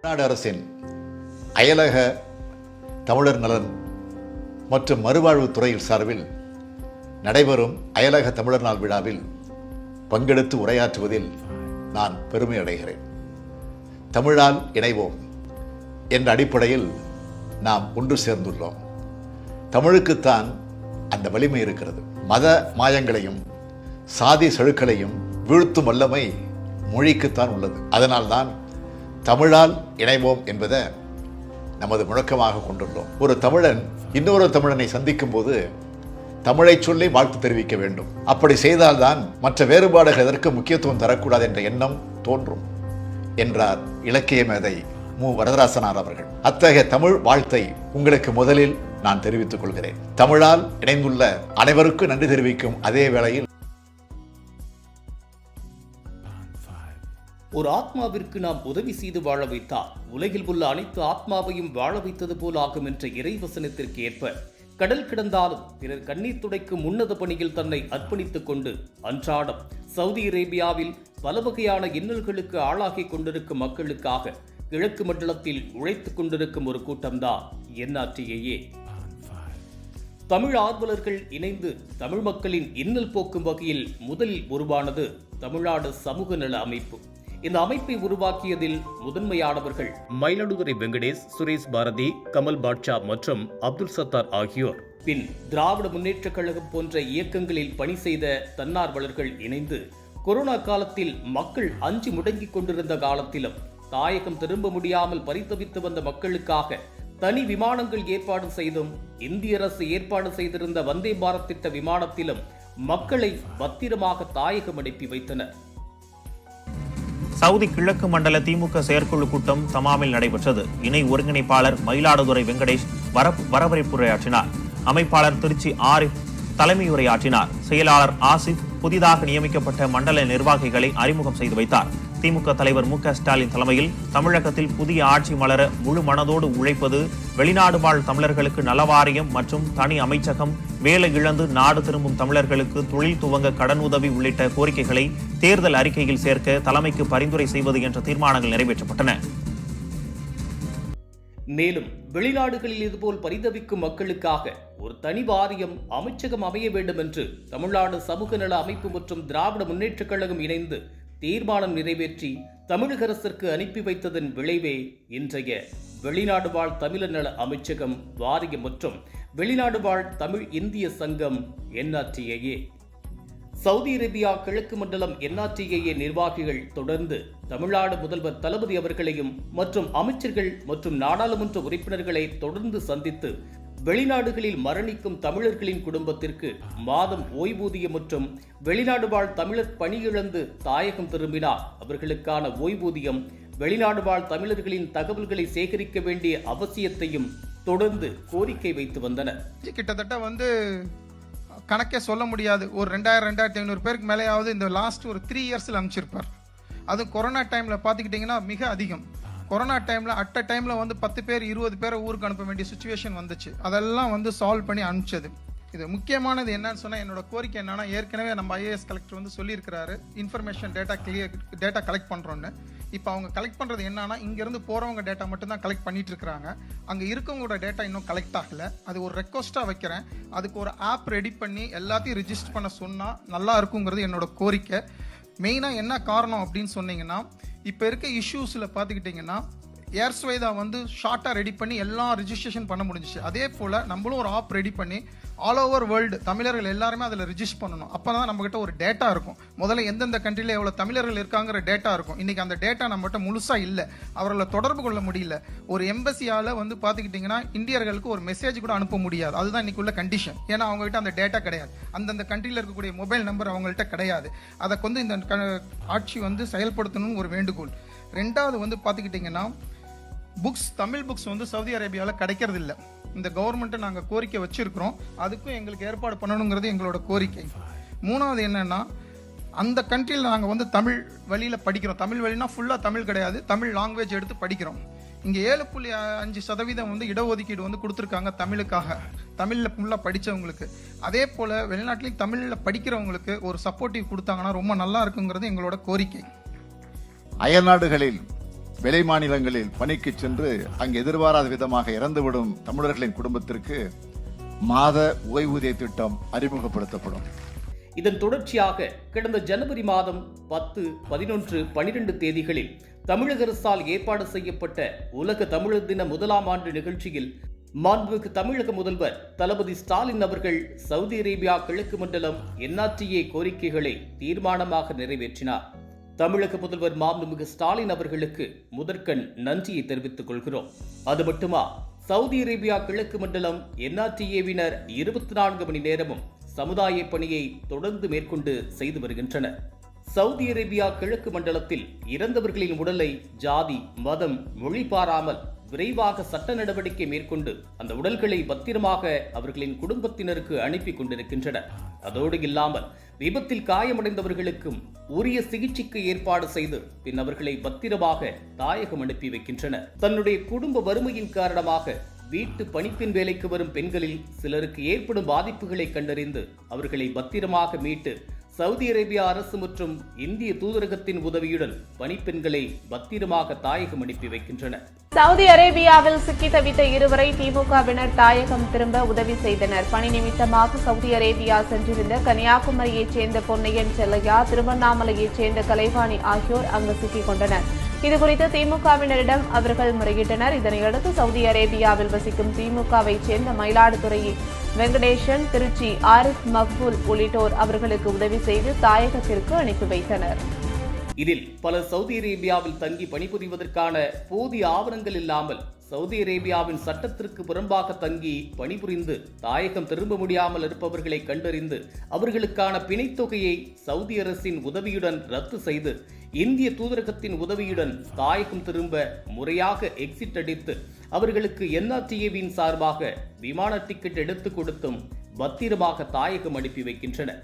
தமிழ்நாடு அரசின் அயலக தமிழர் நலன் மற்றும் மறுவாழ்வுத் துறையில் சார்பில் நடைபெறும் அயலக தமிழர் நாள் விழாவில் பங்கெடுத்து உரையாற்றுவதில் நான் பெருமை அடைகிறேன். தமிழால் இணைவோம் என்ற அடிப்படையில் நாம் ஒன்று சேர்ந்துள்ளோம். தமிழுக்குத்தான் அந்த வலிமை இருக்கிறது. மத மாயங்களையும் சாதி செழுக்களையும் வீழ்த்தும் வல்லமை மொழிக்குத்தான் உள்ளது. அதனால்தான் தமிழால் இணைவோம் என்பதை நமது முழக்கமாக கொண்டுள்ளோம். ஒரு தமிழன் இன்னொரு தமிழனை சந்திக்கும் போது தமிழை சொல்லி வாழ்த்து தெரிவிக்க வேண்டும். அப்படி செய்தால்தான் மற்ற வேறுபாடுகள் எதற்கு முக்கியத்துவம் தரக்கூடாது என்ற எண்ணம் தோன்றும் என்றார் இலக்கிய மேதை மு. வரதராசனார் அவர்கள். அத்தகைய தமிழ் வாழ்த்தை உங்களுக்கு முதலில் நான் தெரிவித்துக் கொள்கிறேன். தமிழால் இணைந்துள்ள அனைவருக்கும் நன்றி தெரிவிக்கும் அதே வேளையில் ஒரு ஆத்மாவிற்கு நாம் உதவி செய்து வாழ வைத்தால் உலகில் உள்ள அனைத்து ஆத்மாவையும் வாழ வைத்தது போல் ஆகும் என்ற இறைவசனத்திற்கு ஏற்ப கடல் கிடந்தாலும் பிறர் கண்ணீர் துடைக்கும் உன்னத பணியில் தன்னை அர்ப்பணித்துக் கொண்டு அன்றாடம் சவுதி அரேபியாவில் பல வகையான இன்னல்களுக்கு ஆளாகி கொண்டிருக்கும் மக்களுக்காக கிழக்கு மண்டலத்தில் உழைத்துக் கொண்டிருக்கும் ஒரு கூட்டம்தான் என்ஆர்டிஏஏ. தமிழ் ஆர்வலர்கள் இணைந்து தமிழ் மக்களின் இன்னல் போக்கும் வகையில் முதலில் உருவானது தமிழ்நாடு சமூக நல அமைப்பு. இந்த அமைப்பை உருவாக்கியதில் முதன்மையானவர்கள் மயிலாடுதுறை வெங்கடேஷ் சுரேஷ் பாரதி கமல் பாட்ஷா மற்றும் அப்துல் சத்தார் ஆகியோர். பின் திராவிட முன்னேற்றக் கழகம் போன்ற இயக்கங்களில் பணி செய்த தன்னார்வலர்கள் இணைந்து கொரோனா காலத்தில் மக்கள் அஞ்சு முடங்கிக் கொண்டிருந்த காலத்திலும் தாயகம் திரும்ப முடியாமல் பரிதவித்து வந்த மக்களுக்காக தனி விமானங்கள் ஏற்பாடு செய்தும் இந்திய அரசு ஏற்பாடு செய்திருந்த வந்தே பாரத் திட்ட விமானத்திலும் மக்களை பத்திரமாக தாயகம் அனுப்பி வைத்தனர். சவுதி கிழக்கு மண்டல திமுக செயற்குழு கூட்டம் தமாமில் நடைபெற்றது. இணை ஒருங்கிணைப்பாளர் மயிலாடுதுறை வெங்கடேஷ் வர வரவேற்புரையாற்றினார் அமைப்பாளர் திருச்சி ஆரிஃப் தலைமையுரையாற்றினார். செயலாளர் ஆசிப் புதிதாக நியமிக்கப்பட்ட மண்டல நிர்வாகிகளை அறிமுகம் செய்து வைத்தார். திமுக தலைவர் மு ஸ்டாலின் தலைமையில் தமிழகத்தில் புதிய ஆட்சி மலர முழு மனதோடு உழைப்பது வெளிநாடு வாழ் தமிழர்களுக்கு நலவாரியம் மற்றும் தனி அமைச்சகம் வேலை இழந்து நாடு திரும்பும் தமிழர்களுக்கு தொழில் துவங்க கடன் உதவி உள்ளிட்ட கோரிக்கைகளை தேர்தல் அறிக்கையில் சேர்க்க தலைமைக்கு பரிந்துரை செய்வது என்ற தீர்மானங்கள் நிறைவேற்றப்பட்டன. மேலும் வெளிநாடுகளில் இதுபோல் பரிதவிக்கும் மக்களுக்காக ஒரு தனி வாரியம் அமைச்சகம் அமைய வேண்டும் என்று தமிழ்நாடு சமூக நல அமைப்பு மற்றும் திராவிட முன்னேற்றக் கழகம் இணைந்து தீர்மானம் நிறைவேற்றி தமிழக அரசிற்கு அனுப்பி வைத்ததன் விளைவே இன்றைய வெளிநாடு வாழ் தமிழர் நல அமைச்சகம் வாரியம் மற்றும் வெளிநாடு வாழ் தமிழ் இந்திய சங்கம் என்ஆர்டிஏஏ. சவுதி அரேபியா கிழக்கு மண்டலம் என்ஆர்டிஏஏ நிர்வாகிகள் தொடர்ந்து தமிழ்நாடு முதல்வர் தளபதி அவர்களையும் மற்றும் அமைச்சர்கள் மற்றும் நாடாளுமன்ற உறுப்பினர்களை தொடர்ந்து சந்தித்து வெளிநாடுகளில் மரணிக்கும் தமிழர்களின் குடும்பத்திற்கு மாதம் ஓய்வூதியம் மற்றும் வெளிநாடு வாழ் தமிழர் பணியிழந்து தாயகம் திரும்பினார். அவர்களுக்கான ஓய்வூதியம் வெளிநாடு வாழ் தமிழர்களின் தகவல்களை சேகரிக்க வேண்டிய அவசியத்தையும் தொடர்ந்து கோரிக்கை வைத்து வந்தனர். கிட்டத்தட்ட வந்து கணக்கே சொல்ல முடியாது. ஒரு ரெண்டாயிரம் ரெண்டாயிரத்தி ஐநூறு பேருக்கு மேலேயாவது இந்த லாஸ்ட் ஒரு த்ரீ இயர்ஸில் அனுப்பிச்சிருப்பார். அதுவும் கொரோனா டைமில் பார்த்துக்கிட்டிங்கன்னா மிக அதிகம். கொரோனா டைமில் அட் அ டைமில் வந்து பத்து பேர் இருபது பேரை ஊருக்கு அனுப்ப வேண்டிய சுச்சுவேஷன் வந்துச்சு. அதெல்லாம் வந்து சால்வ் பண்ணி அனுப்பிச்சது. இது முக்கியமானது என்னன்னு சொன்னால் என்னோட கோரிக்கை என்னன்னா ஏற்கனவே நம்ம ஐஏஎஸ் கலெக்டர் வந்து சொல்லியிருக்கிறாரு. Information data clear data collect பண்ணுறோன்னு இப்போ அவங்க கலெக்ட் பண்ணுறது என்னன்னா இங்கேருந்து போகிறவங்க டேட்டா மட்டும்தான் கலெக்ட் பண்ணிட்டு இருக்கிறாங்க அங்கே இருக்கவங்களோட டேட்டா இன்னும் கலெக்ட் ஆகலை. அது ஒரு ரெக்வஸ்ட்டாக வைக்கிறேன். அதுக்கு ஒரு ஆப் ரெடி பண்ணி எல்லாத்தையும் ரிஜிஸ்டர் பண்ண சொன்னால் நல்லா இருக்குங்கிறது என்னோட கோரிக்கை. மெயினாக என்ன காரணம் அப்படின்னு சொன்னீங்கன்னா இப்போ இருக்க இஷ்யூஸில் பார்த்துக்கிட்டிங்கன்னா ஏர்ஸ்வைதா வந்து ஷார்ட்டாக ரெடி பண்ணி எல்லாம் ரிஜிஸ்ட்ரேஷன் பண்ண முடிஞ்சிச்சு. அதே போல் நம்மளும் ஒரு ஆப் ரெடி பண்ணி ஆல் ஓவர் வேர்ல்டு தமிழர்கள் எல்லாருமே அதில் ரிஜிஸ்டர் பண்ணணும். அப்போ தான் நம்மகிட்ட ஒரு டேட்டா இருக்கும். முதல்ல எந்தெந்த கண்ட்ரியில் எவ்வளோ தமிழர்கள் இருக்காங்கிற டேட்டா இருக்கும். இன்றைக்கி அந்த டேட்டா நம்மகிட்ட முழுசாக இல்லை. அவர்களை தொடர்பு கொள்ள முடியல. ஒரு எம்பசியால் வந்து பார்த்துக்கிட்டிங்கன்னா இந்தியர்களுக்கு ஒரு மெசேஜ் கூட அனுப்ப முடியாது. அதுதான் இன்றைக்கி உள்ள கண்டிஷன் ஏன்னா அவங்ககிட்ட அந்த டேட்டா கிடையாது. அந்தந்த கண்ட்ரியில் இருக்கக்கூடிய மொபைல் நம்பர் அவங்கள்ட்ட கிடையாது. அதை கொண்டு இந்த க- ஆட்சி வந்து செயல்படுத்தணும்னு ஒரு வேண்டுகோள். ரெண்டாவது வந்து பார்த்துக்கிட்டிங்கன்னா புக்ஸ் தமிழ் புக்ஸ் வந்து சவுதி அரேபியாவில் கிடைக்கிறது இல்லை இந்த கவர்மெண்ட்டை நாங்கள் கோரிக்கை வச்சுருக்கிறோம். அதுக்கும் எங்களுக்கு ஏற்பாடு பண்ணணுங்கிறது எங்களோட கோரிக்கை. மூணாவது என்னென்னா அந்த கண்ட்ரியில் நாங்கள் வந்து தமிழ் வழியில் படிக்கிறோம். தமிழ் வழினா ஃபுல்லாக தமிழ் கிடையாது. தமிழ் லாங்குவேஜ் எடுத்து படிக்கிறோம். இங்கே ஏழு புள்ளி அஞ்சு சதவீதம் வந்து இடஒதுக்கீடு வந்து கொடுத்துருக்காங்க தமிழுக்காக. தமிழில் ஃபுல்லாக படித்தவங்களுக்கு அதே போல் வெளிநாட்டிலையும் தமிழில் படிக்கிறவங்களுக்கு ஒரு சப்போர்ட்டிவ் கொடுத்தாங்கன்னா ரொம்ப நல்லா இருக்குங்கிறது எங்களோட கோரிக்கை. அயல்நாடுகளில் வெளி மாநிலங்களில் பணிக்கு சென்று அங்கு எதிர்பாராத விதமாக இறந்துவிடும் தமிழர்களின் குடும்பத்திற்கு மாத ஓய்வூதிய திட்டம் அறிமுகப்படுத்தப்படும். இதன் தொடர்ச்சியாக கடந்த ஜனவரி மாதம் பத்து பதினொன்று பனிரெண்டு தேதிகளில் தமிழக அரசால் ஏற்பாடு செய்யப்பட்ட உலக தமிழர் தின முதலாம் ஆண்டு நிகழ்ச்சியில் மாண்புமிகு தமிழக முதல்வர் தளபதி ஸ்டாலின் அவர்கள் சவுதி அரேபியா கிழக்கு மண்டலம் என்ஆர்டிஏ கோரிக்கைகளை தீர்மானமாக நிறைவேற்றினார். தமிழக முதல்வர் மாண்புமிகு ஸ்டாலின் அவர்களுக்கு முதற்கண் நன்றியை தெரிவித்துக் கொள்கிறோம். அது மட்டுமா சவுதி அரேபியா கிழக்கு மண்டலம் என்ஆர்டிஏவினர் இருபத்தி நான்கு மணி நேரமும் சமுதாய பணியை தொடர்ந்து மேற்கொண்டு செய்து வருகின்றனர். சவுதி அரேபியா கிழக்கு மண்டலத்தில் இறந்தவர்களின் உடலை ஜாதி மதம் மொழி பாராமல் விரைவாக சட்ட நடவடிக்கை மேற்கொண்டு அந்த உடல்களை பத்திரமாக அவர்களின் குடும்பத்தினருக்கு அனுப்பி கொண்டிருக்கின்றனர். அதோடு இல்லாமல் விபத்தில் காயமடைந்தவர்களுக்கும் உரிய சிகிச்சைக்கு ஏற்பாடு செய்து பின் அவர்களை பத்திரமாக தாயகம் அனுப்பி வைக்கின்றனர். தன்னுடைய குடும்ப வறுமையின் காரணமாக வீட்டு பணிப்பெண் வேலைக்கு வரும் பெண்களில் சிலருக்கு ஏற்படும் பாதிப்புகளை கண்டறிந்து அவர்களை பத்திரமாக மீட்டு சவுதி அரேபியா அரசு மற்றும் இந்திய தூதரகத்தின் உதவியுடன் பணிப்பெண்களை பத்திரமாக தாயகம் அனுப்பி வைக்கின்றனர் சவுதி அரேபியாவில் சிக்கி தவித்த இருவரை திமுகவினர் தாயகம் திரும்ப உதவி செய்தனர். பணி நிமித்தமாக சவுதி அரேபியா சென்றிருந்த கன்னியாகுமரியைச் சேர்ந்த பொன்னையன் செல்லையா திருவண்ணாமலையைச் சேர்ந்த கலைவாணி ஆகியோர் அங்கு சிக்கிக் கொண்டனர். இதுகுறித்து திமுகவினரிடம் அவர்கள் முறையிட்டனர். இதனையடுத்து சவுதி அரேபியாவில் வசிக்கும் திமுகவைச் சேர்ந்த மயிலாடுதுறை வெங்கடேசன் திருச்சி ஆரிஃப் மக்பூல் உள்ளிட்டோர் அவர்களுக்கு உதவி செய்து தாயகத்திற்கு அனுப்பி வைத்தனர். இதில் பல சவுதி அரேபியாவில் தங்கி பணிபுரிவதற்கான போதிய ஆவணங்கள் இல்லாமல் சவுதி அரேபியாவின் சட்டத்திற்கு புறம்பாக தங்கி பணிபுரிந்து தாயகம் திரும்ப முடியாமல் இருப்பவர்களை கண்டறிந்து அவர்களுக்கான பிணைத்தொகையை சவுதி அரசின் உதவியுடன் ரத்து செய்து இந்திய தூதரகத்தின் உதவியுடன் தாயகம் திரும்ப முறையாக எக்ஸிட் அடித்து அவர்களுக்கு என்ஆர்டிஏவின் சார்பாக விமான டிக்கெட் எடுத்து கொடுத்தும் பத்திரமாக தாயகம் அனுப்பி வைக்கின்றனர்.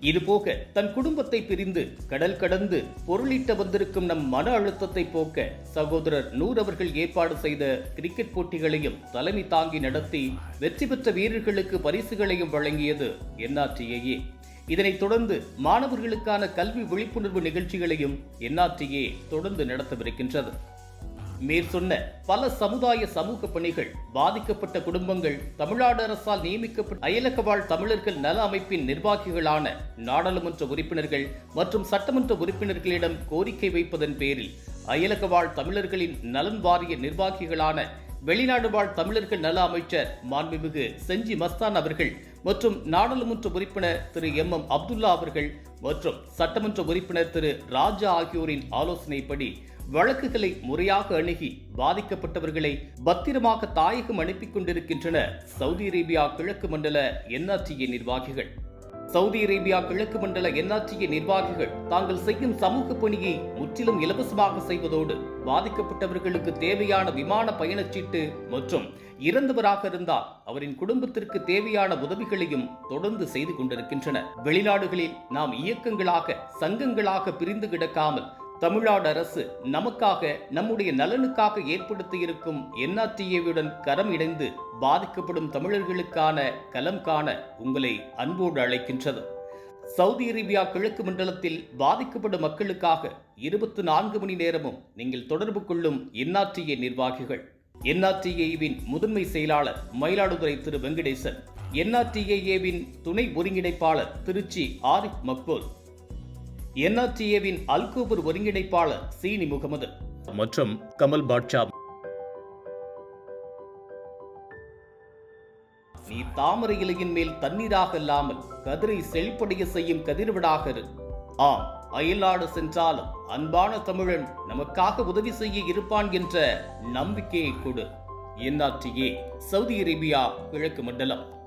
இதுபோக தன் குடும்பத்தை பிரிந்து கடல் கடந்து பொருளீட்ட வந்திருக்கும் நம் மன அழுத்தத்தை போக்க சகோதரர் நூர் அவர்கள் ஏற்பாடு செய்த கிரிக்கெட் போட்டிகளையும் தலைமை தாங்கி நடத்தி வெற்றி பெற்ற வீரர்களுக்கு பரிசுகளையும் வழங்கியது என்ஆர்டிஏஏ. இதனைத் தொடர்ந்து மாணவர்களுக்கான கல்வி விழிப்புணர்வு நிகழ்ச்சிகளையும் என்ஆர்டிஏ தொடர்ந்து நடத்தவிருக்கின்றது. மேற்சொன்ன பல சமுதாய சமூக பணிகள் பாதிக்கப்பட்ட குடும்பங்கள் தமிழ்நாடு அரசால் நியமிக்கப்பட்ட அயலக வாழ் தமிழர்கள் நல அமைப்பின் நிர்வாகிகளான நாடாளுமன்ற உறுப்பினர்கள் மற்றும் சட்டமன்ற உறுப்பினர்களிடம் கோரிக்கை வைப்பதன் பேரில் அயலக வாழ் தமிழர்களின் நலன் வாரிய நிர்வாகிகளான வெளிநாடு வாழ் தமிழர்கள் நல அமைச்சர் மாண்புமிகு செஞ்சி மஸ்தான் அவர்கள் மற்றும் நாடாளுமன்ற உறுப்பினர் திரு எம் எம் அப்துல்லா அவர்கள் மற்றும் சட்டமன்ற உறுப்பினர் திரு ராஜா ஆகியோரின் ஆலோசனைப்படி வழக்குகளை முறையாக அணுகி பாதிக்கப்பட்டவர்களை பத்திரமாக தாயகம் அனுப்பி கொண்டிருக்கின்றன சவுதி அரேபியா கிழக்கு மண்டல என்ஆர்டிஏ நிர்வாகிகள். சவுதி அரேபியா கிழக்கு மண்டல என்ஆர்டிஏ நிர்வாகிகள் தாங்கள் செய்யும் சமூக பணியை முற்றிலும் இலவசமாக செய்வதோடு பாதிக்கப்பட்டவர்களுக்கு தேவையான விமான பயணச்சீட்டு மற்றும் இறந்தவராக இருந்தால் அவரின் குடும்பத்திற்கு தேவையான உதவிகளையும் தொடர்ந்து செய்து கொண்டிருக்கின்றனர். வெளிநாடுகளில் நாம் இயக்கங்களாக சங்கங்களாக பிரிந்து கிடக்காமல் தமிழ்நாடு அரசு நமக்காக நம்முடைய நலனுக்காக ஏற்படுத்தியிருக்கும் என்ஆர்டிஏவுடன் கரம் இணைந்து பாதிக்கப்படும் தமிழர்களுக்கான கலம் காண உங்களை அன்போடு அழைக்கின்றது. சவுதி அரேபியா கிழக்கு மண்டலத்தில் பாதிக்கப்படும் மக்களுக்காக இருபத்தி நான்கு மணி நேரமும் நீங்கள் தொடர்பு கொள்ளும் என்ஆர்டிஏ நிர்வாகிகள். என்ஆர்டிஏவின் முதன்மை செயலாளர் மயிலாடுதுறை திரு வெங்கடேசன் என்ஆர்டிஏவின் துணை ஒருங்கிணைப்பாளர் திருச்சி ஆரிஃப் மக்பூல் என்ஆர்டிஏவின் அல்கூபர் ஒருங்கிணைப்பாளர் சீனி முகமது. மற்றும் கமல் பாட்ஷா. நீ தாமரை இலையின் மேல் தண்ணீராக இல்லாமல் கதிரை செழிப்படைய செய்யும் கதிர்விடாக இரு. ஆம் அயல்நாடு சென்றாலும் அன்பான தமிழன் நமக்காக உதவி செய்ய இருப்பான் என்ற நம்பிக்கையை கொடு. என்ஆர்டிஏ சவுதி அரேபியா கிழக்கு மண்டலம்.